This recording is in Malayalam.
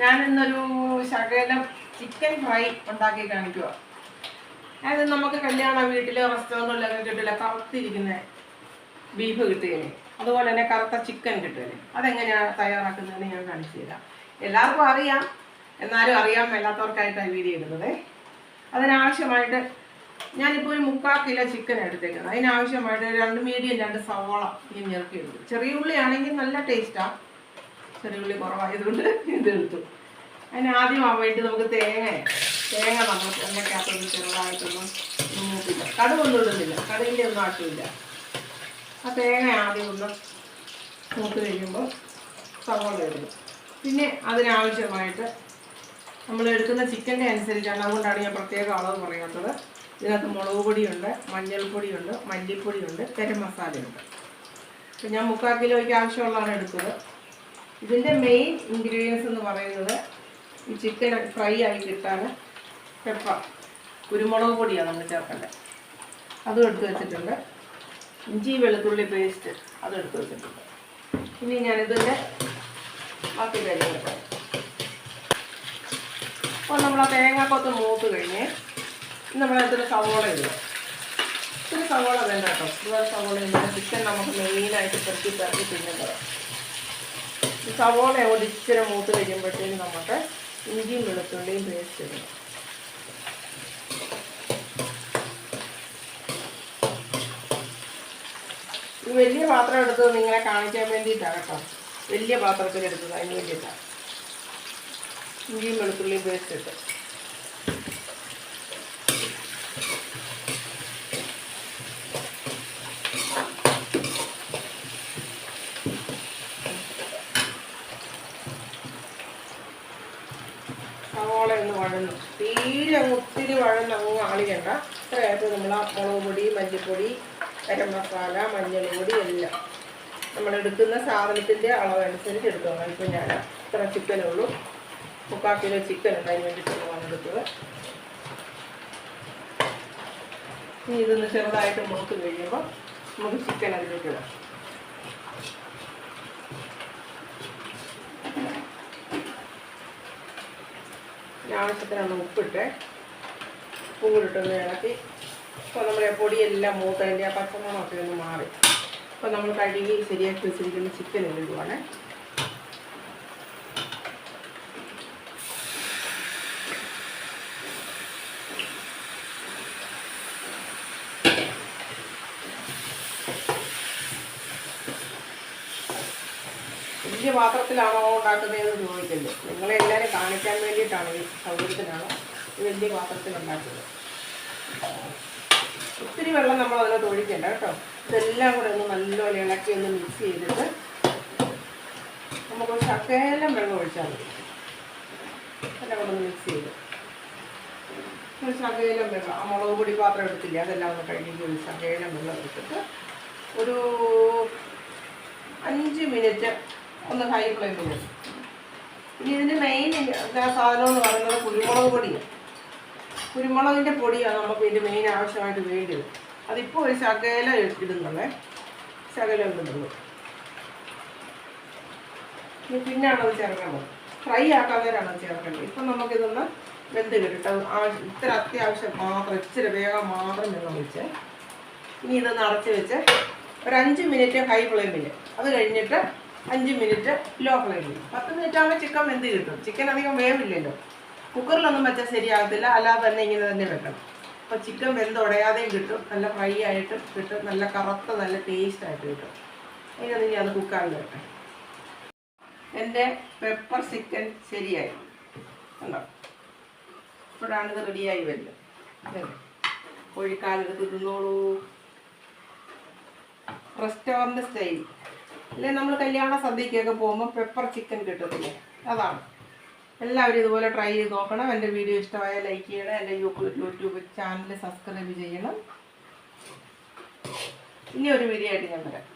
ഞാൻ ഇന്നൊരു ശകലം ചിക്കൻ ഫ്രൈ ഉണ്ടാക്കി കാണിക്കുക അതായത് നമുക്ക് കല്യാണ വീട്ടിലോ റെസ്റ്റോറന്റിലൊക്കെ കിട്ടില്ല കറുത്തിരിക്കുന്ന ബീഫ് കിട്ടുകയില്ലേ അതുപോലെ തന്നെ കറുത്ത ചിക്കൻ കിട്ടുകയില്ലേ അതെങ്ങനെയാണ് തയ്യാറാക്കുന്നതെന്ന് ഞാൻ കാണിച്ചു തരാം. എല്ലാവർക്കും അറിയാം. എന്നാലും അറിയാൻ മേലാത്തവർക്കായിട്ടാണ് വീഡിയോ ഇടുന്നത്. അതിനാവശ്യമായിട്ട് ഞാനിപ്പോൾ ഒരു മുക്കാൽ കിലോ ചിക്കൻ എടുത്തേക്കുന്നത്. അതിനാവശ്യമായിട്ട് രണ്ട് മീഡിയം രണ്ട് സവോള ഞാൻ ഞെറുക്കി എടുക്കും ചെറിയ ഉള്ളിയാണെങ്കിൽ നല്ല ടേസ്റ്റാണ് ചെറിയ കുറവായതുകൊണ്ട് ഇത് എടുത്തു. അതിന് ആദ്യം ആവായിട്ട് നമുക്ക് തേങ്ങ തേങ്ങ നമ്മൾ എണ്ണയ്ക്കകത്തൊന്ന് ചെറുതായിട്ടൊന്നും മൂപ്പില്ല കടുകൊന്നും ഇടുന്നില്ല. കടുകിന്റെ ഒന്നും ആവശ്യമില്ല. ആ തേങ്ങ ആദ്യം ഒന്ന് മൂത്ത് കഴിയുമ്പോൾ സവോള ഇടുന്നു. പിന്നെ അതിനാവശ്യമായിട്ട് നമ്മൾ എടുക്കുന്ന ചിക്കന്റെ അനുസരിച്ചാണ്. അതുകൊണ്ടാണ് ഞാൻ പ്രത്യേക അളവ് പറയാത്തത്. ഇതിനകത്ത് മുളക് പൊടിയുണ്ട് മഞ്ഞൾപ്പൊടിയുണ്ട് മല്ലിപ്പൊടിയുണ്ട് ഗരം മസാലയുണ്ട്. അപ്പം ഞാൻ മുക്കാൽ കിലോയ്ക്ക് ആവശ്യമുള്ളതാണ് എടുത്തത്. ഇതിന്റെ മെയിൻ ഇൻഗ്രീഡിയൻസ് എന്ന് പറയുന്നത് ഈ ചിക്കൻ ഫ്രൈ ആയി കിട്ടാൻ പെപ്പ കുരുമുളക് പൊടിയാണ് നമ്മൾ ചേർക്കേണ്ടത്. അതും എടുത്ത് വെച്ചിട്ടുണ്ട്. ഇഞ്ചി വെളുത്തുള്ളി പേസ്റ്റ് അതും എടുത്ത് വെച്ചിട്ടുണ്ട്. ഇനി ഞാനിതിന്റെ ബാക്കി കാര്യങ്ങൾ അപ്പോൾ നമ്മൾ ആ തേങ്ങാക്കൊത്ത് മൂത്ത് കഴിഞ്ഞ് നമ്മളതിൽ സവോള ഇടുക. ഇത്തിരി സവോള വേണ്ട കേട്ടോ. ഇതുപോലെ സവോള ചിക്കൻ നമുക്ക് മെയിനായിട്ട് പെറുക്കി പെറുക്കി തിന്നുന്നത്. സവോള കൊണ്ട് ഇച്ചിരി മൂത്ത് കഴിയുമ്പോഴത്തേക്കും നമുക്ക് ഇഞ്ചിയും വെളുത്തുള്ളിയും പേസ്റ്റ് ഇടണം ഈ വലിയ പാത്രം എടുത്തത് നിങ്ങളെ കാണിക്കാൻ വേണ്ടിയിട്ടാണ് കേട്ടോ. വലിയ പാത്രത്തിൽ എടുത്തത് അതിന് വേണ്ടിയിട്ടാണ്. ഇഞ്ചിയും വെളുത്തുള്ളിയും പേസ്റ്റ് ഇട്ട് സവോള ഒന്ന് വഴന്നു തീരെ അങ്ങ് ഒത്തിരി വഴന്ന് അങ്ങ് ആളിക്കണ്ട. ഇത്രയായിട്ട് നമ്മൾ ആ മുളക് പൊടി മല്ലിപ്പൊടി ഗരം മസാല മഞ്ഞൾപ്പൊടി എല്ലാം നമ്മൾ എടുക്കുന്ന സാധനത്തിന്റെ അളവനുസരിച്ച് എടുത്തോളാം ഇപ്പം ഞാൻ ഇത്ര ചിക്കനേ ഉള്ളൂ. മുക്കാൽ കിലോ ചിക്കൻ ഉണ്ട് അതിന് വേണ്ടിയിട്ടുള്ളതാണ് എടുത്തത്. ഇനി ഇതൊന്ന് ചെറുതായിട്ട് മുറുത്ത് കഴിയുമ്പോൾ നമുക്ക് ചിക്കൻ അതിലേക്ക് ഇടാം. ഇനി ആവശ്യത്തിനുള്ള കൂടി ഇട്ടൊന്ന് ഇളക്കി. അപ്പോൾ നമ്മുടെ പൊടിയെല്ലാം മൂത്തതിന്റെ ആ പച്ചമണമൊക്കെ ഒന്ന് മാറി. അപ്പോൾ നമ്മൾ കഴുകി ശരിയാക്കി വെച്ചിരിക്കുന്ന ചിക്കൻ ഇടുവാണ്. പാത്രത്തിലാണോ ഉണ്ടാക്കുന്നതെന്ന് ചോദിക്കല്ലേ. നിങ്ങളെ എല്ലാവരും കാണിക്കാൻ വേണ്ടിയിട്ടാണ് ഈ സൗകര്യത്തിനാണ്. വലിയ പാത്രത്തിൽ ഉണ്ടാക്കുന്നത് ഒത്തിരി വെള്ളം നമ്മൾ അതിനകത്ത് ഒഴിക്കണ്ട കേട്ടോ. ഇതെല്ലാം കൂടെ ഒന്ന് നല്ലപോലെ ഇളക്കി ഒന്ന് മിക്സ് ചെയ്തിട്ട് നമുക്ക് ശകലം വെള്ളം ഒഴിച്ചാൽ മതി. എല്ലാം കൂടെ ഒന്ന് മിക്സ് ചെയ്ത്. ഒരു ശകലം വെള്ളം ആ മുളക് പൊടി പാത്രം എടുത്തില്ല അതെല്ലാം ഒന്ന് കഴുകി ഒരു ശകലം വെള്ളം എടുത്തിട്ട് ഒരു അഞ്ച് മിനിറ്റ് ഒന്ന് ഹൈ ഫ്ലെയിമിൽ. ഇനി ഇതിന്റെ മെയിൻ സാധനം എന്ന് പറയുന്നത് കുരുമുളക് പൊടിയാണ് കുരുമുളകിന്റെ പൊടിയാണ് നമുക്ക് ഇതിന്റെ മെയിൻ ആവശ്യമായിട്ട് വേണ്ടത്. അതിപ്പോൾ ഒരു ശകല ഇടുന്നുള്ളേ. ശകല ഇടുന്നുള്ളൂ. അത് ചേർക്കേണ്ടത്. ഫ്രൈ ആക്കാതെയാണ് ചേർക്കേണ്ടത്. ഇപ്പം നമുക്കിതൊന്ന് വെന്ത് കിട്ടും ഇത്ര അത്യാവശ്യം മാത്രം ഇച്ചിരി വേഗം മാത്രം വെള്ളം ഒഴിച്ച് ഇനി ഇതൊന്ന് അടച്ച് വെച്ച് ഒരു അഞ്ച് മിനിറ്റ് ഹൈ ഫ്ലെയിമിൽ അത് കഴിഞ്ഞിട്ട് അഞ്ച് മിനിറ്റ് ലോ ഫ്ലെയിമിൽ പത്ത് മിനിറ്റ് ആകുമ്പോൾ ചിക്കൻ വെന്ത് കിട്ടും. ചിക്കൻ അധികം വേവില്ലല്ലോ. കുക്കറിലൊന്നും വെച്ചാൽ ശരിയാകത്തില്ല അല്ലാതെ തന്നെ ഇങ്ങനെ തന്നെ വെക്കണം. അപ്പോൾ ചിക്കൻ വെന്ത് ഉടയാതെയും കിട്ടും. നല്ല ഫ്രൈ ആയിട്ടും കിട്ടും. നല്ല കറുത്ത നല്ല ടേസ്റ്റ് ആയിട്ട് കിട്ടും. ഇനി അത് അത് കുക്കായി വരട്ടെ. എന്റെ പെപ്പർ ചിക്കൻ ശരിയായി. കണ്ടോ? ഇപ്പോഴാണ് റെഡിയായി വരുന്നത്. കോഴിക്കാലെടുത്ത് തിന്നോളൂ. റെസ്റ്റോറന്റ് സ്റ്റൈൽ അല്ലെ? നമ്മൾ കല്യാണ സദ്യക്കൊക്കെ പോകുമ്പോൾ പെപ്പർ ചിക്കൻ കിട്ടത്തില്ലേ? അതാണ്. എല്ലാവരും ഇതുപോലെ ട്രൈ ചെയ്ത് നോക്കണം. എന്റെ വീഡിയോ ഇഷ്ടമായ ലൈക്ക് ചെയ്യണം. എന്റെ യൂട്യൂബ് ചാനൽ സബ്സ്ക്രൈബ് ചെയ്യണം. ഇനി ഒരു വീഡിയോ ആയിട്ട് ഞാൻ വരാം.